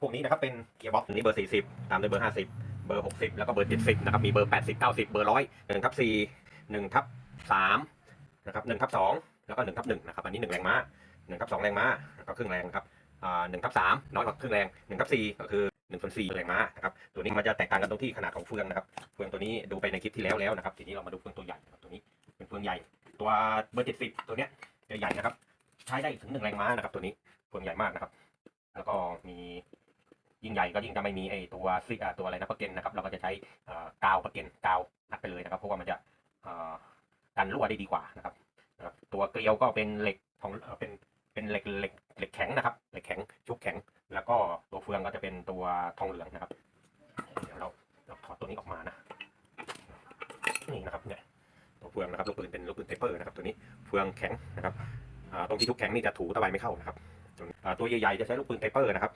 พวกนี้นะครับเป็นเกียร์บ็อกซ์นี้เบอร์ 40 ตามด้วยเบอร์ 50 เบอร์ 60 แล้วก็เบอร์ 70 นะครับ มีเบอร์ 80 90 เบอร์ 100 1ทับ4 1ทับ3นะครับ1ทับ2แล้วก็1ทับ1นะครับ อันนี้ 1 แรงม้า1ทับ2แรงม้าก็ครึ่งแรงครับอ่า1ทับ3น้อยกว่าครึ่งแรง1ทับ4ก็คือ1ส่วน4แรงม้านะครับตัวนี้มันจะแตกต่างกันตรงที่ขนาดของเฟืองนะครับเฟืองตัวนี้ดูไปในคลิปที่แล้วแล้วนะครับทีนี้เรามาดูเฟืองตัวใหญ่นะครับตัวนี้เป็นเฟืองใหญ่ ตัวเบอร์70ตัวเนี้ยจะใหญ่นะครับ ใช้ได้ถึง1แรงม้านะครับ ตัวนี้เฟืองใหญ่มากนะครับ แล้วก็มี ยิ่งใหญ่ก็ยิ่งจะไม่มีไอตัวซิอ่าตัวอะไรนะประเก็นนะครับ เราก็จะใช้เอ่อกาวประเก็นกาวอัดไปเลยนะครับเพราะว่ามันจะเอ่อกันรั่วได้ดีกว่านะครับ ตัวเกลียวก็เป็นเหล็กของเป็นเป็นเหล็กเหล็กเหล็กแข็งนะครับเหล็กแข็งชุบแข็ง แล้วก็ตัวเฟืองก็จะเป็นตัวทองเหลืองนะครับเดี๋ยวเราเราถอดตัวนี้ออกมานะนี่นะครับเนี่ยตัวเฟืองนะครับลูกปืนเป็นลูกปืนเทปเปอร์นะครับตัวนี้เฟืองแข็งนะครับตรงที่ทุกแข็งนี่จะถูตะไบไม่เข้านะครับตัวใหญ่ๆจะใช้ลูกปืนไทปเปอร์นะครับ